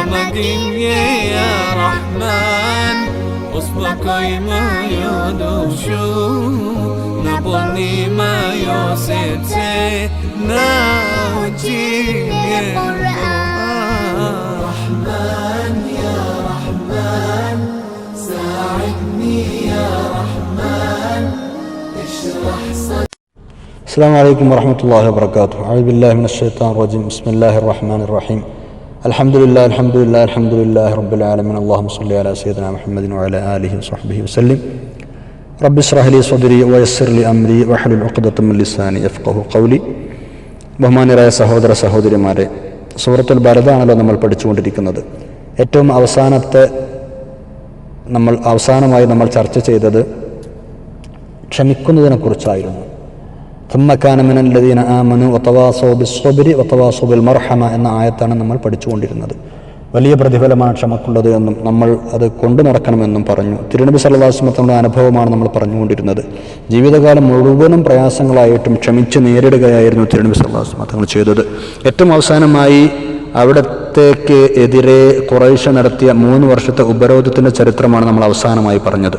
صمد يا رحمن. أصبك ما يدوشو نبني ما يوسف ناوجي رحمن يا رحمن ساعدني يا رحمن اشرح صدري السلام عليكم ورحمة الله وبركاته. أعوذ بالله من الشيطان الرجيم. بسم الله الرحمن الرحيم. الحمد لله الحمد لله الحمد لله رب العالمين اللهم صل على سيدنا محمد وعلى آله وصحبه وسلم رب اشرح لي صدري ويسر لي أمري واحلل عقدة من لساني يفقه قولي ബഹുമാന്യരായ സഹോദര സഹോദരിമാരെ സൂറത്തുൽ ഭരതാണല്ലോ നമ്മൾ പഠിച്ചുകൊണ്ടിരിക്കുന്നത് ഏറ്റവും അവസാനത്തെ നമ്മൾ അവസാനമായി നമ്മൾ ചർച്ച ചെയ്തത് ക്ഷമിക്കുന്നതിനെക്കുറിച്ചായിരുന്നു ثم كان من الذين آمنوا وتواصوا بالصبر وتواصوا بالمرحمة എന്ന ആയത്താണ് നമ്മൾ പഠിച്ചുകൊണ്ടിരുന്നത് വലിയ പ്രതിഫലമാണ് ക്ഷമക്കുള്ളത് എന്നും നമ്മൾ അത് കൊണ്ടു നടക്കണമെന്നും പറഞ്ഞു തിരുനബി സല്ലാസ്മത്തങ്ങളുടെ അനുഭവമാണ് നമ്മൾ പറഞ്ഞുകൊണ്ടിരുന്നത് ജീവിതകാലം മുഴുവനും പ്രയാസങ്ങളായിട്ടും ക്ഷമിച്ച് നേരിടുകയായിരുന്നു തിരുനബി സല്ലാസ്മ തങ്ങൾ ചെയ്തത് ഏറ്റവും അവസാനമായി അവിടത്തേക്ക് എതിരെ കുറേശ്ശ നടത്തിയ മൂന്ന് വർഷത്തെ ഉപരോധത്തിൻ്റെ ചരിത്രമാണ് നമ്മൾ അവസാനമായി പറഞ്ഞത്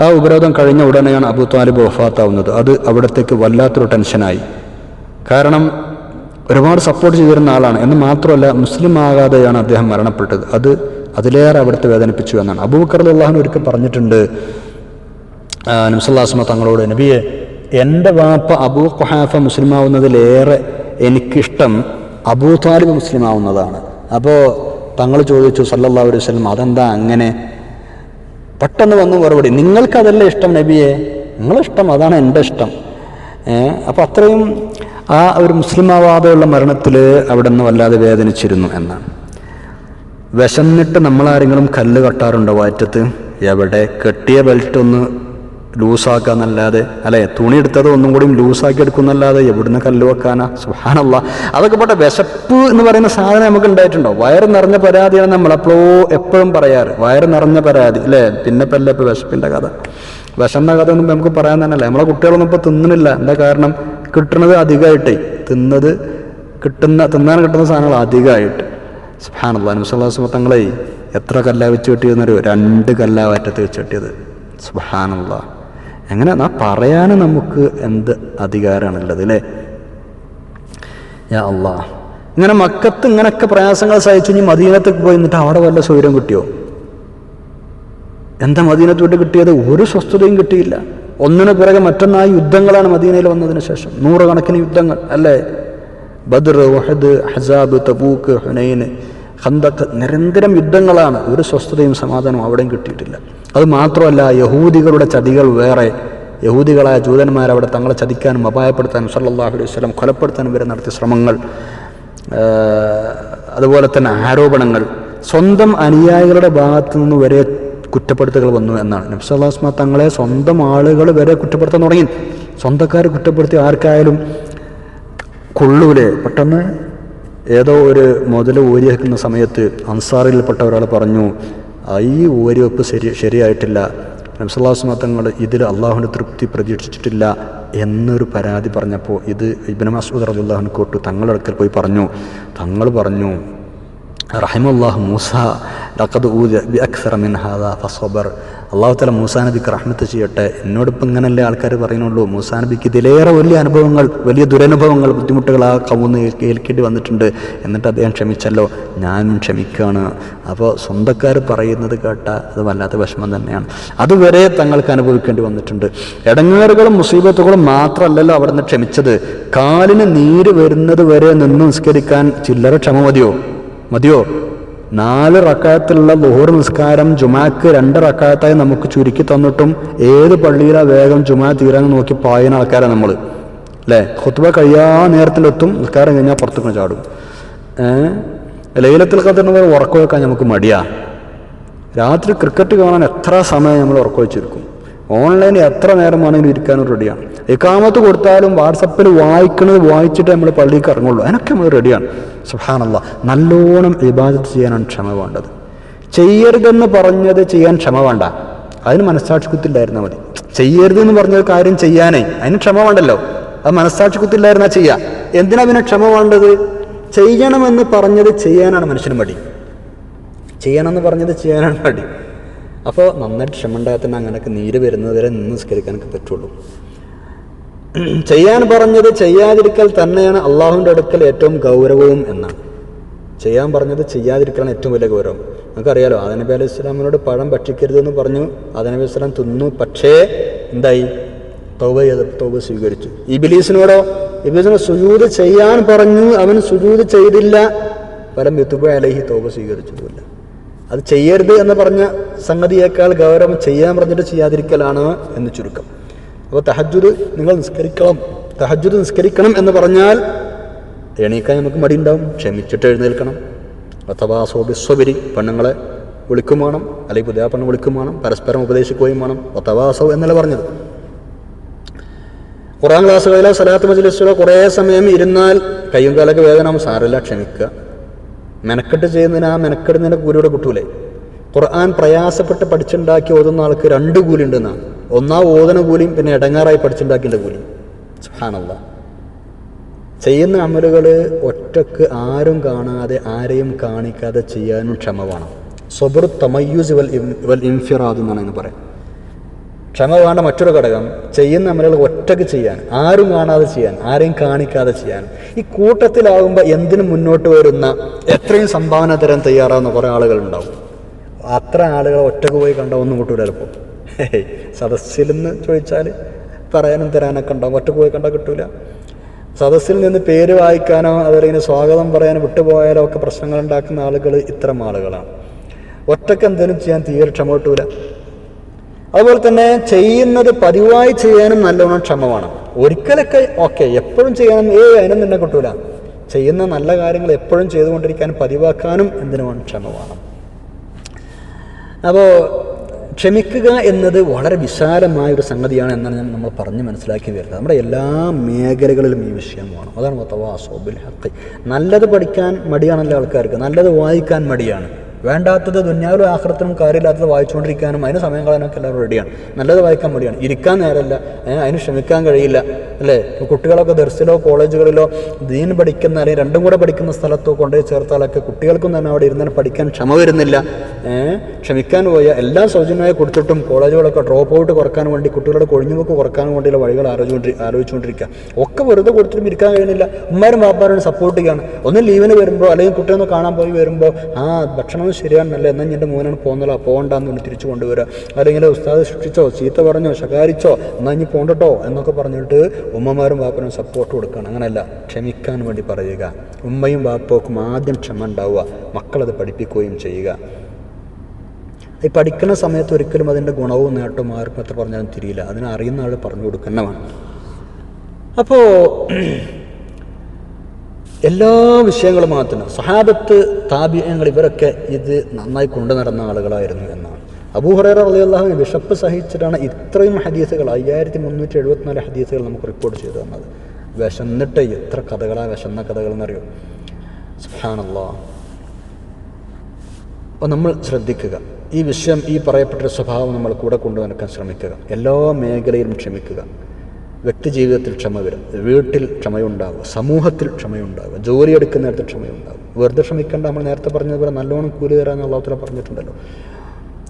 ആ ഉപരോധം കഴിഞ്ഞ ഉടനെയാണ് അബു താലിബ് വഫാത്താവുന്നത്. അത് അവിടത്തേക്ക് വല്ലാത്തൊരു ടെൻഷനായി. കാരണം ഒരുപാട് സപ്പോർട്ട് ചെയ്തിരുന്ന ആളാണ്. എന്ന് മാത്രമല്ല മുസ്ലിം ആകാതെയാണ് അദ്ദേഹം മരണപ്പെട്ടത്. അത് അതിലേറെ അവിടുത്തെ വേദനിപ്പിച്ചു എന്നാണ്. അബൂബക്കർ അള്ളാഹുൻ ഒരിക്കൽ പറഞ്ഞിട്ടുണ്ട്. നംസല്ലാസ്മ തങ്ങളോട് നബിയെ എന്റെ വാപ്പ അബൂ ഖുഹാഫ മുസ്ലിം മുസ്ലിമാവുന്നതിലേറെ എനിക്കിഷ്ടം അബൂ താലിബ് മുസ്ലിം ആവുന്നതാണ് അപ്പോൾ തങ്ങൾ ചോദിച്ചു സല്ലല്ലാഹു അലൈഹി വസല്ലം അതെന്താ അങ്ങനെ പെട്ടെന്ന് വന്നു മറുപടി. നിങ്ങൾക്കതല്ല ഇഷ്ടം നബിയെ? നിങ്ങളിഷ്ടം അതാണ് എന്റെ ഇഷ്ടം. അപ്പോൾ അത്രയും ആ ഒരു മുസ്ലിമാവാദമുള്ള മരണത്തിൽ അവിടെ നിന്ന് വല്ലാതെ വേദനിച്ചിരുന്നു എന്നാണ്. വിശന്നിട്ട് നമ്മളാരെങ്കിലും കല്ല് കട്ടാറുണ്ടോ വാറ്റത്ത്? എവിടെ? കെട്ടിയ ബെൽറ്റ് ഒന്ന് ലൂസാക്കുക എന്നല്ലാതെ അല്ലെ തുണി എടുത്തത് ഒന്നും കൂടി ലൂസാക്കി എടുക്കുന്നല്ലാതെ എവിടുന്ന് കല്ല് വെക്കാനാ? സുഹാനല്ല അതൊക്കെ പോട്ടെ വിശപ്പ് എന്ന് പറയുന്ന സാധനം നമുക്ക് ഉണ്ടായിട്ടുണ്ടോ? വയറ് നിറഞ്ഞ പരാതിയാണ് നമ്മൾ അപ്പോ എപ്പോഴും പറയാറ്. വയറ് നിറഞ്ഞ പരാതി അല്ലേ? പിന്നെ പല്ല ഇപ്പൊ വിശപ്പിന്റെ കഥ. വിശന്ന കഥ ഒന്നും നമുക്ക് പറയാൻ തന്നെയല്ല നമ്മളെ കുട്ടികളൊന്നും ഇപ്പൊ തിന്നുന്നില്ല എന്താ കാരണം? കിട്ടുന്നത് അധികമായിട്ടേ തിന്നത് കിട്ടുന്ന തിന്നാൻ കിട്ടുന്ന സാധനങ്ങൾ അധികമായിട്ട് സുഹാനല്ല അനുസല്ലാസ് തങ്ങളെ എത്ര കല്ലാ വെച്ച് കെട്ടിയെന്നൊരു രണ്ട് കല്ലാ വറ്റത്ത് വെച്ച് കെട്ടിയത്. സുഹാനുള്ള എങ്ങനെ ആ പറയാൻ നമുക്ക് എന്ത് അധികാരമാണുള്ളത് അല്ലേ? അള്ളാ. ഇങ്ങനെ മക്കത്ത് ഇങ്ങനൊക്കെ പ്രയാസങ്ങൾ സഹിച്ചു ഇനി മദീനത്തേക്ക് പോയി എന്നിട്ട് അവിടെ വല്ല സൗകര്യം കിട്ടിയോ? എന്താ മദീനത്ത് വിട്ട് കിട്ടിയത്? ഒരു സ്വസ്ഥതയും കിട്ടിയില്ല. ഒന്നിനു പിറകെ മറ്റൊന്നായി യുദ്ധങ്ങളാണ് മദീനയിൽ വന്നതിന് ശേഷം. നൂറുകണക്കിന് യുദ്ധങ്ങൾ അല്ലേ? Badr Uhud Ahzab Tabuk ഹുനൈന് Khandaq നിരന്തരം യുദ്ധങ്ങളാണ്. ഒരു സ്വസ്ഥതയും സമാധാനവും അവിടെയും കിട്ടിയിട്ടില്ല. അത് മാത്രമല്ല യഹൂദികളുടെ ചതികൾ വേറെ. യഹൂദികളായ ജൂതന്മാരവിടെ തങ്ങളെ ചതിക്കാനും അപായപ്പെടുത്താനും സല്ലാഹു അലൈഹി സ്വലം കൊലപ്പെടുത്താനും വരെ നടത്തിയ ശ്രമങ്ങൾ അതുപോലെ തന്നെ ആരോപണങ്ങൾ. സ്വന്തം അനുയായികളുടെ ഭാഗത്തു നിന്ന് വരെ കുറ്റപ്പെടുത്തുകൾ വന്നു എന്നാണ്. നബ്സല്ലാസ്മ തങ്ങളെ സ്വന്തം ആളുകൾ വരെ കുറ്റപ്പെടുത്താൻ തുടങ്ങി. സ്വന്തക്കാർ കുറ്റപ്പെടുത്തി ആർക്കായാലും കൊള്ളൂലേ. പെട്ടെന്ന് ഏതോ ഒരു മുതൽ ഊരിയേക്കുന്ന സമയത്ത് അൻസാറിൽപ്പെട്ട ഒരാൾ പറഞ്ഞു ഈ ഓരോപ്പ് ശരി ശരിയായിട്ടില്ല. നബ്സല്ലാസ്മ തങ്ങൾ ഇതിൽ അള്ളാഹുവിന്റെ തൃപ്തി പ്രതീക്ഷിച്ചിട്ടില്ല എന്നൊരു പരാതി പറഞ്ഞപ്പോൾ ഇത് ഇബിൻ മസൂദ് റബുല്ലാഹുൻ കോട്ടു തങ്ങളുടെ അടുക്കൽ പോയി പറഞ്ഞു. തങ്ങൾ പറഞ്ഞു റഹിമുല്ലാഹ് മൂസ റക്കത് ഊദ് ബി അക്സറ മിൻ ഹാദ ഫസബർ അള്ളാഹു തല മൂസാ നബിക്ക് റഹ്മത്ത് ചെയ്യട്ടെ. എന്നോടിപ്പോൾ ഇങ്ങനല്ലേ ആൾക്കാർ പറയുന്നുള്ളൂ. മൂസാ നബിക്ക് ഇതിലേറെ വലിയ അനുഭവങ്ങൾ വലിയ ദുരനുഭവങ്ങൾ ബുദ്ധിമുട്ടുകൾ ആ കവുന്ന് ഏൽക്കേണ്ടി വന്നിട്ടുണ്ട്. എന്നിട്ട് അദ്ദേഹം ക്ഷമിച്ചല്ലോ. ഞാനും ക്ഷമിക്കുകയാണ്. അപ്പോൾ സ്വന്തക്കാർ പറയുന്നത് കേട്ട അത് വല്ലാത്ത വിഷമം തന്നെയാണ്. അതുവരെ തങ്ങൾക്ക് അനുഭവിക്കേണ്ടി വന്നിട്ടുണ്ട്. ഇടങ്ങേറുകളും മുസീബത്തുകളും മാത്രമല്ലല്ലോ അവിടെ നിന്ന് ക്ഷമിച്ചത്. കാലിന് നീര് വരുന്നത് വരെ നിന്ന് നിസ്കരിക്കാൻ ചില്ലറ ക്ഷമ മതിയോ? മതിയോ? നാല് റക്കായത്തിലുള്ള ലോഹർ നിസ്കാരം ജുമാക്ക് രണ്ട് റക്കായത്തായി നമുക്ക് ചുരുക്കി തന്നിട്ടും ഏത് പള്ളിയിലാ വേഗം ജുമാ തീരാൻ നോക്കി പായുന്ന ആൾക്കാരാണ് നമ്മൾ അല്ലേ ഹുത്തുബ കഴിയാ നേരത്തിലെത്തും നിസ്കാരം കഴിഞ്ഞാൽ പുറത്തേക്ക് ചാടും. ലൈലത്തിൽ കത്തിരുന്ന ഉറക്കം വെക്കാൻ നമുക്ക് മടിയാ. രാത്രി ക്രിക്കറ്റ് കാണാൻ എത്ര സമയം നമ്മൾ ഉറക്കം വെച്ചിരിക്കും. ഓൺലൈനിൽ എത്ര നേരം വേണമെങ്കിലും ഇരിക്കാനും റെഡിയാണ്. ഇക്കാമത്ത് കൊടുത്താലും വാട്സപ്പിൽ വായിക്കുന്നത് വായിച്ചിട്ട് നമ്മൾ പള്ളിക്ക് ഇറങ്ങുള്ളൂ. അതിനൊക്കെ നമ്മൾ റെഡിയാണ്. സുഹാനല്ല നല്ലോണം ഇബാദത്ത് ചെയ്യാനാണ് ക്ഷമ വേണ്ടത്. ചെയ്യരുതെന്ന് പറഞ്ഞത് ചെയ്യാൻ ക്ഷമ വേണ്ട. അതിന് മനസ്സാക്ഷി കുത്തില്ലായിരുന്നാൽ മതി. ചെയ്യരുതെന്ന് പറഞ്ഞ കാര്യം ചെയ്യാനേ അതിന് ക്ഷമ വേണ്ടല്ലോ. അത് മനസ്സാക്ഷി കുത്തില്ലായിരുന്നാ ചെയ്യാം. എന്തിനാ പിന്നെ ക്ഷമ വേണ്ടത്? ചെയ്യണമെന്ന് പറഞ്ഞത് ചെയ്യാനാണ് മനുഷ്യന് മടി. ചെയ്യണമെന്ന് പറഞ്ഞത് ചെയ്യാനാണ് മടി. അപ്പോൾ നന്നായിട്ട് ക്ഷമ ഉണ്ടായാൽ തന്നെ അങ്ങനെയൊക്കെ നീര് വരുന്നത് വരെ നിന്ന് നിസ്കരിക്കാനൊക്കെ പറ്റുള്ളൂ. ചെയ്യാൻ പറഞ്ഞത് ചെയ്യാതിരിക്കൽ തന്നെയാണ് അള്ളാഹുവിന്റെ അടുക്കൽ ഏറ്റവും ഗൗരവവും എന്നാണ്. ചെയ്യാൻ പറഞ്ഞത് ചെയ്യാതിരിക്കലാണ് ഏറ്റവും വലിയ ഗൗരവം. നമുക്കറിയാലോ ആദനബി അലൈഹി സ്വലാമിനോട് പഴം ഭക്ഷിക്കരുതെന്ന് പറഞ്ഞു ആദനബി സ്വലാം തിന്നു പക്ഷേ എന്തായി? തൗബ ചെയ്ത് തൗബ സ്വീകരിച്ചു. ഇബിലീസിനോടോ ഇബിലീസിനെ സുജൂത് ചെയ്യാൻ പറഞ്ഞു അവൻ സുജൂത് ചെയ്തില്ല. ഫലം യുത്തുബ അലഹി തൗബ സ്വീകരിച്ചതുമില്ല. അത് ചെയ്യരുത് എന്ന് പറഞ്ഞ സംഗതിയേക്കാൾ ഗൗരവം ചെയ്യാൻ പറഞ്ഞിട്ട് ചെയ്യാതിരിക്കലാണ് എന്ന് ചുരുക്കം. അപ്പോൾ തഹജുദ് നിങ്ങൾ നിസ്കരിക്കണം. തഹജുദ് നിസ്കരിക്കണം എന്ന് പറഞ്ഞാൽ എണീക്കാൻ നമുക്ക് മടി ഉണ്ടാവും ക്ഷമിച്ചിട്ട് എഴുന്നേൽക്കണം. അഥവാ സോബിസ്വബരി പെണ്ണുങ്ങളെ വിളിക്കും വേണം. അല്ലെങ്കിൽ പുതിയ പെണ്ണ് വിളിക്കും വേണം. പരസ്പരം ഉപദേശിക്കുകയും വേണം. ഒത്തവാസോ എന്നല്ല പറഞ്ഞത്. ഖുറാൻ ക്ലാസ്സുകളിലോ സലാത്ത് മജ്ലിസിലോ കുറേ സമയം ഇരുന്നാൽ കയ്യും കാലൊക്കെ വേദന സാരമില്ല ക്ഷമിക്കുക. മെനക്കെട്ട് ചെയ്യുന്നതിന് ആ മെനക്കെടുന്നതിന്റെ കൂലിയുടെ കിട്ടൂലേ? ഖുർആൻ പ്രയാസപ്പെട്ട് പഠിച്ചുണ്ടാക്കി ഓതുന്ന ആൾക്ക് രണ്ട് കൂലി ഉണ്ടെന്നാണ് ഒന്നാ ഓതന കൂലിയും പിന്നെ ഇടങ്ങാറായി പഠിച്ചുണ്ടാക്കിന്റെ കൂലി സുഹാനല്ല ചെയ്യുന്ന അമലുകൾ ഒറ്റയ്ക്ക് ആരും കാണാതെ ആരെയും കാണിക്കാതെ ചെയ്യാനും ക്ഷമ വേണം. സൊബർ തമയ്യൂസ് ഇവൽ ഇവൽ ഇൻഫിറാദ് എന്നാണ് അതിന് പറയാം. ക്ഷമ വേണ്ട മറ്റൊരു ഘടകം ചെയ്യുന്ന അമലുകൾ ഒറ്റയ്ക്ക് ചെയ്യാൻ ആരും കാണാതെ ചെയ്യാൻ ആരെയും കാണിക്കാതെ ചെയ്യാൻ. ഈ കൂട്ടത്തിലാകുമ്പോൾ എന്തിനും മുന്നോട്ട് വരുന്ന എത്രയും സംഭാവന തരാൻ തയ്യാറാവുന്ന കുറേ ആളുകളുണ്ടാവും. അത്ര ആളുകൾ ഒറ്റയ്ക്ക് പോയി കണ്ട ഒന്നും കിട്ടൂല ചിലപ്പോൾ സദസ്സിൽ നിന്ന് ചോദിച്ചാൽ പറയാനും തരാനൊക്കെ ഉണ്ടാവും. ഒറ്റയ്ക്ക് പോയി കണ്ടാൽ കിട്ടൂല. സദസ്സിൽ നിന്ന് പേര് വായിക്കാനോ അതല്ലെങ്കിൽ സ്വാഗതം പറയാനോ വിട്ടുപോയാലോ ഒക്കെ പ്രശ്നങ്ങൾ ഉണ്ടാക്കുന്ന ആളുകൾ ഇത്തരം ആളുകളാണ്. ഒറ്റയ്ക്ക് എന്തെങ്കിലും ചെയ്യാൻ തീരെ ക്ഷമ കിട്ടൂല. അതുപോലെ തന്നെ ചെയ്യുന്നത് പതിവായി ചെയ്യാനും നല്ലവണ്ണം ക്ഷമ വേണം ഒരിക്കലൊക്കെ ഓക്കെ എപ്പോഴും ചെയ്യാനും ഏ അതിനും തന്നെ കിട്ടൂല. ചെയ്യുന്ന നല്ല കാര്യങ്ങൾ എപ്പോഴും ചെയ്തുകൊണ്ടിരിക്കാനും പതിവാക്കാനും എന്തിനു വേണം ക്ഷമ വേണം അപ്പോൾ ക്ഷമിക്കുക എന്നത് വളരെ വിശാലമായ ഒരു സംഗതിയാണ് എന്നാണ് ഞാൻ നമ്മൾ പറഞ്ഞ് മനസ്സിലാക്കി വരുന്നത്. നമ്മുടെ എല്ലാ മേഖലകളിലും ഈ വിഷയം വേണം. അതാണ് മൊത്തവാസോബിൽ ഹക്കി നല്ലത് പഠിക്കാൻ മടിയാണല്ലോ ആൾക്കാർക്ക്. നല്ലത് വായിക്കാൻ മടിയാണ്. വേണ്ടാത്തത് ദുന്യാവിലും ആഹ്റത്തിനും കാര്യമില്ലാത്തത് വായിച്ചുകൊണ്ടിരിക്കാനും അതിന് സമയം കളയാനൊക്കെ എല്ലാവരും റെഡിയാണ് നല്ലത് വായിക്കാൻ മടിയാണ്. ഇരിക്കാൻ നേരമല്ല. അതിന് ശ്രമിക്കാൻ കഴിയില്ല. അല്ലേ? കുട്ടികളൊക്കെ ദർസിലോ കോളേജുകളിലോ ദീൻ പഠിക്കുന്ന അല്ലെങ്കിൽ രണ്ടും കൂടെ പഠിക്കുന്ന സ്ഥലത്തോ കൊണ്ടുപോയി ചേർത്താലൊക്കെ കുട്ടികൾക്കും തന്നെ അവിടെ ഇരുന്ന് പഠിക്കാൻ ക്ഷമ വരുന്നില്ല. ക്ഷമിക്കാൻ പോയ എല്ലാം സൗജന്യമായി കൊടുത്തിട്ടും കോളേജുകളൊക്കെ ഡ്രോപ്പ് ഔട്ട് കുറയ്ക്കാൻ വേണ്ടി കുട്ടികളുടെ കൊഴിഞ്ഞുപോക്ക് കുറയ്ക്കാൻ വേണ്ടിയുള്ള വഴികൾ ആലോചിച്ചുകൊണ്ടി ആലോചിച്ചുകൊണ്ടിരിക്കുക ഒക്കെ വെറുതെ കൊടുത്തിട്ടും ഇരിക്കാൻ കഴിയുന്നില്ല. ഉമ്മാരും വാപ്പാരും സപ്പോർട്ട് ചെയ്യാണ്. ഒന്ന് ലീവിന് വരുമ്പോൾ അല്ലെങ്കിൽ കുട്ടിയൊന്ന് കാണാൻ പോയി വരുമ്പോൾ ആ ഭക്ഷണം ശരിയാണല്ലേ എന്നാൽ എന്റെ മോനാണ് പോകുന്നില്ല പോകണ്ടെന്ന് പറഞ്ഞ് തിരിച്ചു കൊണ്ടുവരിക അല്ലെങ്കിൽ ഉസ്താദ് ശിക്ഷിച്ചോ ചീത്ത പറഞ്ഞോ ശകാരിച്ചോ എന്നാൽ ഇനി പോകണ്ടട്ടോ എന്നൊക്കെ പറഞ്ഞിട്ട് ഉമ്മമാരും വാപ്പനും സപ്പോർട്ട് കൊടുക്കണം അങ്ങനെയല്ല ക്ഷമിക്കാൻ വേണ്ടി പറയുക. ഉമ്മയും വാപ്പക്കും ആദ്യം ക്ഷമ ഉണ്ടാവുക. മക്കളത് പഠിപ്പിക്കുകയും ചെയ്യുക. ഈ പഠിക്കുന്ന സമയത്ത് ഒരിക്കലും അതിന്റെ ഗുണവും നേട്ടവും ആർക്കും എത്ര പറഞ്ഞാലും തിരിയില്ല. അതിനെ അറിയുന്ന ആൾ പറഞ്ഞു കൊടുക്കുന്നതാണ് അപ്പോൾ എല്ലാ വിഷയങ്ങളും മാത്രം സഹാബത്ത് താപ്യങ്ങൾ ഇവരൊക്കെ ഇത് നന്നായി കൊണ്ടു നടന്ന ആളുകളായിരുന്നു എന്നാണ്. അബൂഹറേറ അള്ളാഹുവിന് വിഷപ്പ് സഹിച്ചിട്ടാണ് ഇത്രയും ഹദീസുകൾ അയ്യായിരത്തി മുന്നൂറ്റി എഴുപത്തിനാല് ഹദീസുകൾ നമുക്ക് റിപ്പോർട്ട് ചെയ്തു തന്നത്. വിശന്നിട്ട് എത്ര കഥകളാണ് വിശന്ന കഥകൾ എന്നറിയോ സുഹാനല്ലാ അപ്പോൾ നമ്മൾ ശ്രദ്ധിക്കുക. ഈ വിഷയം ഈ പറയപ്പെട്ട സ്വഭാവം നമ്മൾ കൂടെ കൊണ്ടുനടക്കാൻ ശ്രമിക്കുക. എല്ലാ മേഖലയിലും ക്ഷമിക്കുക. വ്യക്തി ജീവിതത്തിൽ ക്ഷമ വരും. വീട്ടിൽ ക്ഷമയുണ്ടാവുക. സമൂഹത്തിൽ ക്ഷമയുണ്ടാവുക. ജോലി എടുക്കുന്ന നേരത്തെ ക്ഷമയുണ്ടാവും വെറുതെ ക്ഷമിക്കേണ്ട നമ്മൾ നേരത്തെ പറഞ്ഞതുപോലെ നല്ലോണം കൂലി തരാമെന്ന് അള്ളാഹുത്തല പറഞ്ഞിട്ടുണ്ടല്ലോ.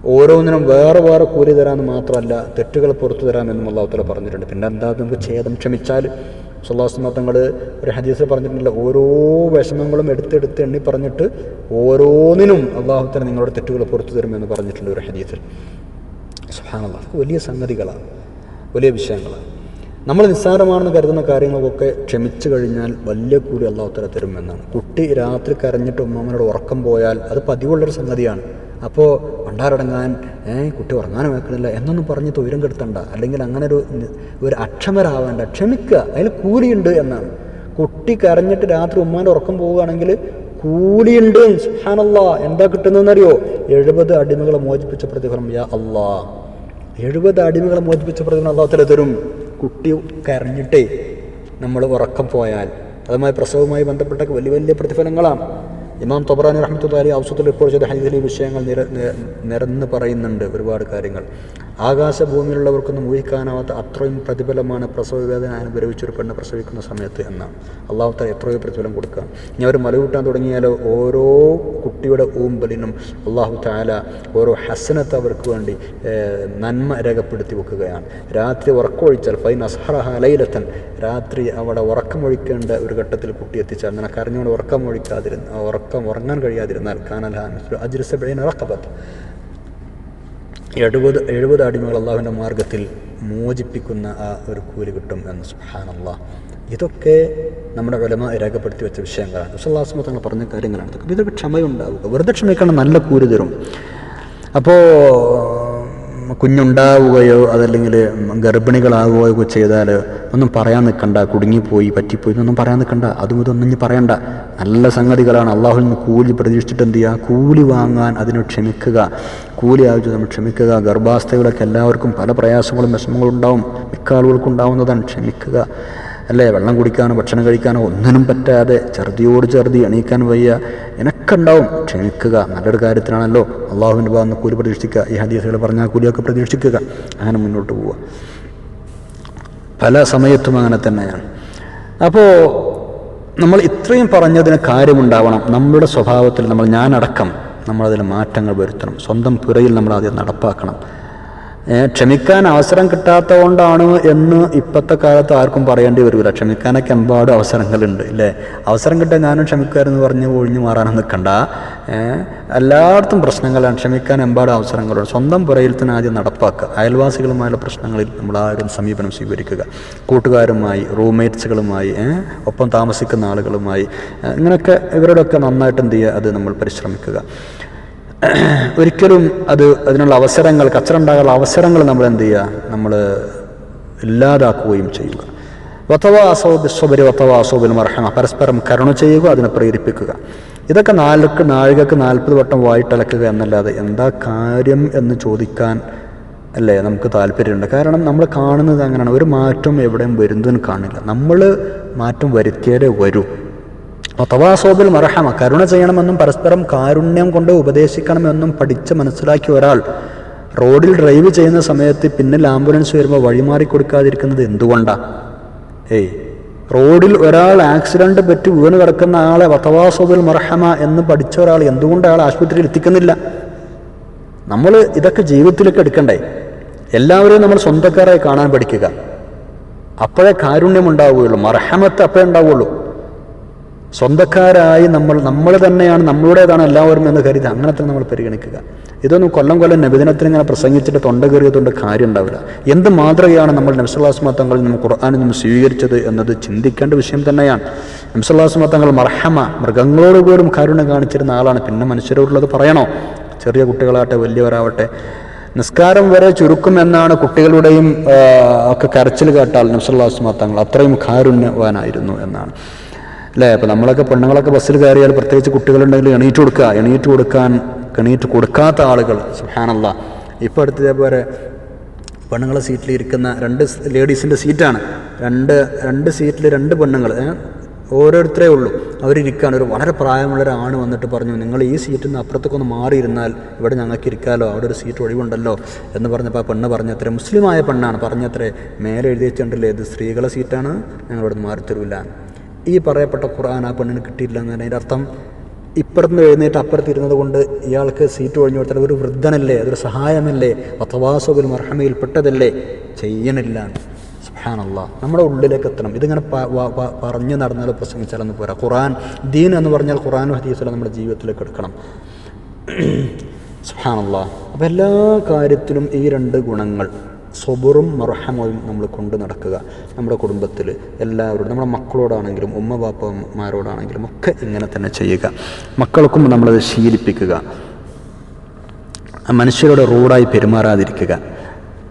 ഓരോന്നിനും വേറെ വേറെ കൂലി തരാമെന്ന് മാത്രമല്ല തെറ്റുകൾ പുറത്തു തരാമെന്നും അള്ളാഹുത്തല പറഞ്ഞിട്ടുണ്ട്. പിന്നെ എന്താ നമുക്ക് ഛേദം ക്ഷമിച്ചാൽ? സുല്ലാസ്മ തങ്ങൾ ഒരു ഹദീസിൽ പറഞ്ഞിട്ടുണ്ടല്ലോ ഓരോ വിഷമങ്ങളും എടുത്തെടുത്ത് എണ്ണി പറഞ്ഞിട്ട് ഓരോന്നിനും അള്ളാഹുത്തല നിങ്ങളുടെ തെറ്റുകൾ പുറത്തു തരുമെന്ന് പറഞ്ഞിട്ടുണ്ട് ഒരു ഹദീസിൽ സുഹാന വലിയ സംഗതികളാണ്. വലിയ വിഷയങ്ങളാണ്. നമ്മൾ നിസ്സാരമാണെന്ന് കരുതുന്ന കാര്യങ്ങൾക്കൊക്കെ ക്ഷമിച്ചു കഴിഞ്ഞാൽ വലിയ കൂലി അള്ളാഹുത്തല തരുമെന്നാണ്. കുട്ടി രാത്രി കരഞ്ഞിട്ട് ഉമ്മാമനോട് ഉറക്കം പോയാൽ അത് പതിവുള്ളൊരു സംഗതിയാണ്. അപ്പോൾ ഭണ്ടാരടങ്ങാൻ ഏ കുട്ടി ഉറങ്ങാനും വെക്കണില്ല എന്നൊന്നും പറഞ്ഞ് തൊയിരം കെടുത്തണ്ട. അല്ലെങ്കിൽ അങ്ങനെ ഒരു ഒരു അക്ഷമരാവേണ്ട. ക്ഷമിക്കുക. അതിൽ കൂലിയുണ്ട് എന്നാണ്. കുട്ടി കരഞ്ഞിട്ട് രാത്രി ഉമ്മാന്റെ ഉറക്കം പോവുകയാണെങ്കിൽ കൂലിയുണ്ട്. സുഹാനല്ലാ എന്താ കിട്ടുന്നതെന്നറിയോ? എഴുപത് അടിമകളെ മോചിപ്പിച്ച പ്രതിഫലം. യാ അല്ലാ. എഴുപത് അടിമകളെ മോചിപ്പിച്ച പ്രതിഫലം അള്ളാഹത്തില തരും. കുട്ടി കരഞ്ഞിട്ടേ നമ്മൾ ഉറക്കം പോയാൽ. അതുമായി പ്രസവവുമായി ബന്ധപ്പെട്ട വലിയ വലിയ പ്രതിഫലങ്ങളാണ്. ഇമാം തൊബറാനി റഹ്മത്തുല്ലാഹി ഔസത്തിൽ റിപ്പോർട്ട് ചെയ്ത ഹദീസിലെ ഈ വിഷയങ്ങൾ നിര നിരന്ന് പറയുന്നുണ്ട് ഒരുപാട് കാര്യങ്ങൾ. ആകാശഭൂമിയിലുള്ളവർക്കൊന്നും ഊഹിക്കാനാവാത്ത അത്രയും പ്രതിഫലമാണ് പ്രസവ വേദന അനുഭവിച്ചൊരു പെണ്ണ് പ്രസവിക്കുന്ന സമയത്ത് എന്നാണ് അള്ളാഹു താല എത്രയോ പ്രതിഫലം കൊടുക്കുക ഇനി അവർ മലകൂട്ടാൻ തുടങ്ങിയാലോ ഓരോ കുട്ടിയുടെ ഊമ്പലിനും അള്ളാഹു താല ഓരോ ഹസനത്ത് അവർക്ക് വേണ്ടി നന്മ രേഖപ്പെടുത്തി വെക്കുകയാണ്. രാത്രി ഉറക്കമൊഴിച്ചാൽ ഫൈൻ അസ്ഹറഹ ലൈലത്തൻ രാത്രി അവിടെ ഉറക്കമൊഴിക്കേണ്ട ഒരു ഘട്ടത്തിൽ കുട്ടി എത്തിച്ചാൽ അങ്ങനെ കരഞ്ഞുകൊണ്ട് ഉറക്കമൊഴിക്കാതിരുന്ന ഉറക്കം ഉറങ്ങാൻ കഴിയാതിരുന്നാൽ കാനൽഹാൻ അജ്രസബൈൻ ഇറക്കപത്ത് എഴുപത് എഴുപത് അടിമകൾ അള്ളാഹുവിന്റെ മാർഗത്തിൽ മോചിപ്പിക്കുന്ന ആ ഒരു കൂലി കിട്ടും എന്ന് സുഹാനല്ലാ ഇതൊക്കെ നമ്മുടെ വിലമ രേഖപ്പെടുത്തി വെച്ച വിഷയങ്ങളാണ്. വിശ്വാസമ തങ്ങൾ പറഞ്ഞ കാര്യങ്ങളാണ്. ഇതൊക്കെ ക്ഷമയുണ്ടാവുക. വെറുതെ ക്ഷമയ്ക്കാണ് നല്ല കൂലി തരും. അപ്പോൾ കുഞ്ഞുണ്ടാവുകയോ അതല്ലെങ്കിൽ ഗർഭിണികളാവുകയോ ചെയ്താൽ ഒന്നും പറയാൻ നിൽക്കണ്ട കുടുങ്ങിപ്പോയി പറ്റിപ്പോയി എന്നൊന്നും പറയാൻ നിൽക്കണ്ട. അതും ഇതൊന്നും ഇനി പറയണ്ട. നല്ല സംഗതികളാണ്. അള്ളാഹു നിന്ന് കൂലി പ്രതീക്ഷിച്ചിട്ട് എന്ത് ചെയ്യുക? കൂലി വാങ്ങാൻ അതിന് ക്ഷമിക്കുക. കൂലി ആവശ്യം നമ്മൾ ക്ഷമിക്കുക. ഗർഭാവസ്ഥകളൊക്കെ എല്ലാവർക്കും പല പ്രയാസങ്ങളും വിഷമങ്ങളും ഉണ്ടാവും മിക്ക ആളുകൾക്കും ഉണ്ടാവുന്നതാണ് ക്ഷമിക്കുക. അല്ലേ? വെള്ളം കുടിക്കാനോ ഭക്ഷണം കഴിക്കാനോ ഒന്നിനും പറ്റാതെ ഛർദിയോട് ഛർദി എണീക്കാൻ വയ്യ. എനക്കുണ്ടാവും. ക്ഷമിക്കുക. നല്ലൊരു കാര്യത്തിനാണല്ലോ അള്ളാഹുവിന്റെ ഭാഗത്ത് കൂലി പ്രതീക്ഷിക്കുക. ഈ ഹദീസുകൾ പറഞ്ഞാൽ കൂലിയൊക്കെ പ്രതീക്ഷിക്കുക. അങ്ങനെ മുന്നോട്ട് പോവുക. പല സമയത്തും അങ്ങനെ തന്നെയാണ്. അപ്പോൾ നമ്മൾ ഇത്രയും പറഞ്ഞതിന് കാര്യമുണ്ടാവണം. നമ്മുടെ സ്വഭാവത്തിൽ നമ്മൾ ഞാനടക്കം നമ്മളതിൽ മാറ്റങ്ങൾ വരുത്തണം. സ്വന്തം പിറയിൽ നമ്മൾ ആദ്യം നടപ്പാക്കണം. ക്ഷമിക്കാൻ അവസരം കിട്ടാത്ത കൊണ്ടാണ് എന്ന് ഇപ്പോഴത്തെ കാലത്ത് ആർക്കും പറയേണ്ടി വരില്ല ക്ഷമിക്കാനൊക്കെ എമ്പാട് അവസരങ്ങളുണ്ട് ഇല്ലേ? അവസരം കിട്ടാൻ ഞാനും ക്ഷമിക്കാരെന്ന് പറഞ്ഞ് ഒഴിഞ്ഞു മാറാനും നിൽക്കണ്ട. എല്ലായിടത്തും പ്രശ്നങ്ങളാണ്. ക്ഷമിക്കാൻ എമ്പാട് അവസരങ്ങളുണ്ട്. സ്വന്തം പുറയിൽ തന്നെ ആദ്യം നടപ്പാക്കുക. അയൽവാസികളുമായുള്ള പ്രശ്നങ്ങളിൽ നമ്മൾ ആരും സമീപനം സ്വീകരിക്കുക. കൂട്ടുകാരുമായി റൂംമേറ്റ്സുകളുമായി ഒപ്പം താമസിക്കുന്ന ആളുകളുമായി ഇങ്ങനെയൊക്കെ ഇവരോടൊക്കെ നന്നായിട്ട് എന്ത് ചെയ്യുക? അത് നമ്മൾ പരിശ്രമിക്കുക. ഒരിക്കലും അത് അതിനുള്ള അവസരങ്ങൾ കച്ചറ ഉണ്ടാകാനുള്ള അവസരങ്ങൾ നമ്മൾ എന്ത് ചെയ്യുക? നമ്മൾ ഇല്ലാതാക്കുകയും ചെയ്യുക. വത്തവാസോബിസ്വബരി വത്തവാസോബിൽ മർഹമ. പരസ്പരം കരുണ ചെയ്യുക അതിനെ പ്രേരിപ്പിക്കുക. ഇതൊക്കെ നാലുക്ക് നാഴികക്ക് നാൽപ്പത് വട്ടം വായിട്ടലക്കുക എന്നല്ലാതെ എന്താ കാര്യം എന്ന് ചോദിക്കാൻ അല്ലേ നമുക്ക് താല്പര്യമുണ്ട്. കാരണം നമ്മൾ കാണുന്നത് അങ്ങനെയാണ്. ഒരു മാറ്റം എവിടെയും വരുന്നതിന് കാണില്ല. നമ്മൾ മാറ്റം വരുത്തിയാലേ വരൂ. തവാസോബിൽ മറഹമ കരുണ ചെയ്യണമെന്നും പരസ്പരം കാരുണ്യം കൊണ്ട് ഉപദേശിക്കണമെന്നും പഠിച്ച് മനസ്സിലാക്കിയ ഒരാൾ റോഡിൽ ഡ്രൈവ് ചെയ്യുന്ന സമയത്ത് പിന്നിൽ ആംബുലൻസ് വരുമ്പോൾ വഴിമാറി കൊടുക്കാതിരിക്കുന്നത് എന്തുകൊണ്ടാണ് ഏയ് റോഡിൽ ഒരാൾ ആക്സിഡന്റ് പറ്റി വീണ് കിടക്കുന്ന ആളെ വത്തവാസോബിൽ മർഹമ എന്ന് പഠിച്ച ഒരാൾ എന്തുകൊണ്ട് അയാൾ ആശുപത്രിയിൽ എത്തിക്കുന്നില്ല? നമ്മൾ ഇതൊക്കെ ജീവിതത്തിലേക്ക് എടുക്കണ്ടേ? എല്ലാവരെയും നമ്മൾ സ്വന്തക്കാരായി കാണാൻ പഠിക്കുക. അപ്പോഴേ കാരുണ്യം ഉണ്ടാവുകയുള്ളൂ മർഹമത്ത് അപ്പോഴേ ഉണ്ടാവുകയുള്ളൂ. സ്വന്തക്കാരായി നമ്മൾ നമ്മൾ തന്നെയാണ് നമ്മളുടേതാണ് എല്ലാവരും എന്ന് കരുതി അങ്ങനെ തന്നെ നമ്മൾ പരിഗണിക്കുക. ഇതൊന്നും കൊല്ലം കൊല്ലം നബിദിനത്തിന് ഇങ്ങനെ പ്രസംഗിച്ചിട്ട് തൊണ്ട കയറിയതുകൊണ്ട് കാര്യം ഉണ്ടാവില്ല. എന്ത് മാതൃകയാണ് നമ്മൾ നബ്സുല്ലാസ്മ തങ്ങളിൽ നിന്നും ഖുർആാനിൽ നിന്നും സ്വീകരിച്ചത് എന്നത് ചിന്തിക്കേണ്ട വിഷയം തന്നെയാണ്. നബ്സുല്ലാസ്മ തങ്ങൾ മർഹമ മൃഗങ്ങളോട് പോലും കാരുണ്യം കാണിച്ചിരുന്ന ആളാണ്. പിന്നെ മനുഷ്യരോടുള്ളത് പറയണോ? ചെറിയ കുട്ടികളാവട്ടെ വലിയവരാവട്ടെ. നിസ്കാരം വരെ ചുരുക്കും എന്നാണ് കുട്ടികളുടെയും ഒക്കെ കരച്ചിൽ കേട്ടാൽ നബ്സുല്ലാസ്മ തങ്ങൾ അത്രയും കാരുണ്യവാനായിരുന്നു എന്നാണ്. അല്ലേ? അപ്പോൾ നമ്മളൊക്കെ പെണ്ണുങ്ങളൊക്കെ ബസ്സിൽ കയറിയാൽ പ്രത്യേകിച്ച് കുട്ടികളുണ്ടെങ്കിൽ എണീറ്റ് കൊടുക്കുക. എണീറ്റ് കൊടുക്കാൻ എണീറ്റ് കൊടുക്കാത്ത ആളുകൾ. സുഹാനല്ല ഇപ്പോൾ അടുത്ത് ഇതേപോലെ പെണ്ണുങ്ങളെ സീറ്റിലിരിക്കുന്ന രണ്ട് ലേഡീസിന്റെ സീറ്റാണ് രണ്ട് രണ്ട് സീറ്റിൽ രണ്ട് പെണ്ണുങ്ങൾ? ഓരോരുത്തരേ ഉള്ളൂ. അവരിയ്ക്കാണ് ഒരു വളരെ പ്രായമുള്ള ഒരാണ് വന്നിട്ട് പറഞ്ഞു നിങ്ങൾ ഈ സീറ്റിൽ നിന്ന് അപ്പുറത്തേക്കൊന്ന് മാറിയിരുന്നാൽ ഇവിടെ ഞങ്ങൾക്ക് ഇരിക്കാമല്ലോ അവിടെ ഒരു സീറ്റ് ഒഴിവുണ്ടല്ലോ. എന്ന് പറഞ്ഞപ്പോൾ ആ പെണ്ണ് പറഞ്ഞത്രേ മുസ്ലിമായ പെണ്ണാണ്. പറഞ്ഞത്രേ മേലെ എഴുതി വെച്ചിട്ടുണ്ടല്ലേ ഇത് സ്ത്രീകളെ സീറ്റാണ് ഞങ്ങളിവിടെ നിന്ന് മാറി തരൂല ഈ പറയപ്പെട്ട ഖുർആൻ ആ പെണ്ണിന് കിട്ടിയില്ല എന്നാണ് അതിന്റെ അർത്ഥം. ഇപ്പുറത്ത് എഴുന്നേറ്റ് അപ്പുറത്ത് ഇരുന്നത് കൊണ്ട് ഇയാൾക്ക് സീറ്റ് ഒഴിഞ്ഞു കൊടുത്താൽ ഒരു വൃദ്ധനല്ലേ അതൊരു സഹായമല്ലേ അഥവാസുബിൽ മർഹമയിൽ പെട്ടതല്ലേ? ചെയ്യണില്ല. സുഹാനല്ല നമ്മുടെ ഉള്ളിലേക്ക് എത്തണം. ഇതിങ്ങനെ പറഞ്ഞു നടന്നാൽ പ്രസംഗിച്ചാലൊന്നും പോരാ. ഖുറാൻ ദീൻ എന്ന് പറഞ്ഞാൽ ഖുറാനും ഹദീസും നമ്മുടെ ജീവിതത്തിലേക്ക് എടുക്കണം. സുഹാനല്ല അപ്പോൾ എല്ലാ കാര്യത്തിലും ഈ രണ്ട് ഗുണങ്ങൾ. സ്വബറും മർഹമയും നമ്മൾ കൊണ്ട് നടക്കുക. നമ്മുടെ കുടുംബത്തിൽ എല്ലാവരോടും നമ്മുടെ മക്കളോടാണെങ്കിലും ഉമ്മ ബാപ്പമാരോടാണെങ്കിലും ഒക്കെ ഇങ്ങനെ തന്നെ ചെയ്യുക. മക്കൾക്കും നമ്മളത് ശീലിപ്പിക്കുക. മനുഷ്യരോട് റൂഡായി പെരുമാറാതിരിക്കുക.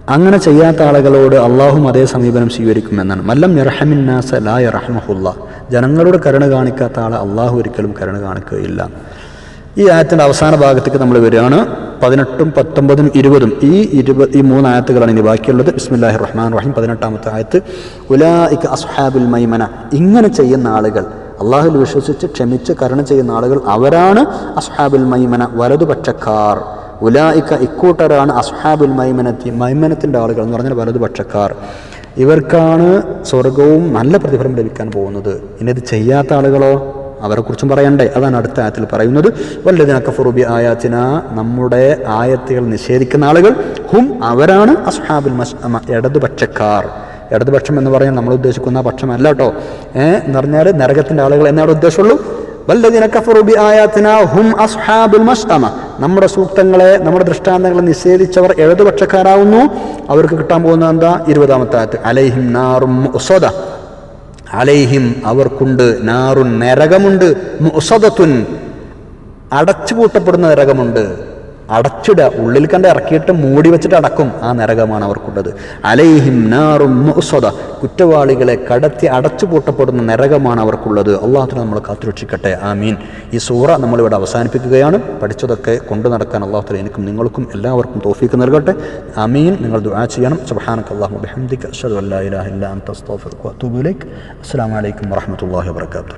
അങ്ങനെ ചെയ്യാത്ത ആളുകളോട് അള്ളാഹും അതേ സമീപനം സ്വീകരിക്കുമെന്നാണ്. മല്ലം യർഹമിന്നാസ ലാ യർഹമഹുല്ല. ജനങ്ങളോട് കരുണ കാണിക്കാത്ത ആൾ അള്ളാഹു ഒരിക്കലും കരുണ കാണിക്കുകയില്ല. ഈ ആയത്തിന്റെ അവസാന ഭാഗത്തേക്ക് നമ്മൾ വരികയാണ്. പതിനെട്ടും പത്തൊമ്പതും ഇരുപതും ഈ ഇരുപത് ഈ മൂന്ന് ആയത്തുകളാണ് ഇനി ബാക്കിയുള്ളത്. ബിസ്മില്ലാഹി റഹ്മാൻ റഹീം പതിനെട്ടാമത്തെ ആയത്ത് ഉലായിക്ക് അസ്ഹാബുൽ മൈമന. ഇങ്ങനെ ചെയ്യുന്ന ആളുകൾ അള്ളാഹുൽ വിശ്വസിച്ച് ക്ഷമിച്ച് കരുണ ചെയ്യുന്ന ആളുകൾ അവരാണ് അസ്ഹാബുൽ മൈമന വലതുപക്ഷക്കാർ. ഉലായിക്ക ഇക്കൂട്ടരാണ് അസ്ഹാബുൽ മൈമനത്തി മൈമനത്തിന്റെ ആളുകൾ എന്ന് പറഞ്ഞാൽ വലതുപക്ഷക്കാർ. ഇവർക്കാണ് സ്വർഗവും നല്ല പ്രതിഫലം ലഭിക്കാൻ പോകുന്നത്. ഇനി ഇത് ചെയ്യാത്ത ആളുകളോ? അവരെക്കുറിച്ചും പറയണ്ടേ. അതാണ് അടുത്ത ആയത്തിൽ പറയുന്നത്. വല്ലതിനൊക്കെ ഫുറുബി ആയാത്തിന നമ്മുടെ ആയത്തുകൾ നിഷേധിക്കുന്ന ആളുകൾ ഹും അവരാണ് അസ്ഹാബുൽ ഇടതുപക്ഷക്കാർ. ഇടതുപക്ഷം എന്ന് പറയാൻ നമ്മൾ ഉദ്ദേശിക്കുന്ന പക്ഷമല്ല കേട്ടോ ഏഹ് എന്ന് പറഞ്ഞാൽ നരകത്തിന്റെ ആളുകൾ എന്നാണ് ഉദ്ദേശമുള്ളൂ. വല്ലതിന കഫറുബി ആയാത്തിന ഹും അസ്ഹാബുൽ മസ്അമ നമ്മുടെ സൂക്തങ്ങളെ നമ്മുടെ ദൃഷ്ടാന്തങ്ങളെ നിഷേധിച്ചവർ ഇടതുപക്ഷക്കാരാവുന്നു. അവർക്ക് കിട്ടാൻ പോകുന്ന എന്താ? ഇരുപതാമത്തെ ആയത്ത്. അലൈഹിം നാറും മുസദ അലൈഹിം അവർക്കുണ്ട്. നാറുൻ നരകമുണ്ട്. അടച്ചുപൂട്ടപ്പെടുന്ന നരകമുണ്ട്. അടച്ചിട ഉള്ളിൽ കണ്ട് ഇറക്കിയിട്ട് മൂടി വെച്ചിട്ട് അടക്കും. ആ നരകമാണ് അവർക്കുള്ളത്. അലൈഹിം നാറും മുസദ കുറ്റവാളികളെ കടത്തി അടച്ചു പൂട്ടപ്പെടുന്ന നരകമാണ് അവർക്കുള്ളത്. അള്ളാഹുത്തിന് നമ്മൾ കാത്തുരക്ഷിക്കട്ടെ. ആമീൻ. ഈ സൂറ നമ്മളിവിടെ അവസാനിപ്പിക്കുകയാണ്. പഠിച്ചതൊക്കെ കൊണ്ടു നടക്കാൻ അള്ളാഹുത്തല എനിക്കും നിങ്ങൾക്കും എല്ലാവർക്കും തോഫീക്ക് നൽകട്ടെ. ആമീൻ. നിങ്ങൾ ദുആ ചെയ്യണം. സുബ്ഹാനക അല്ലാഹു ബിഹംദിക അഷ്ഹദു അല്ലാ ഇലാഹ അസ്സലാമു അലൈക്കും വറഹ്മത്തുള്ളാഹി വബറകാതുഹു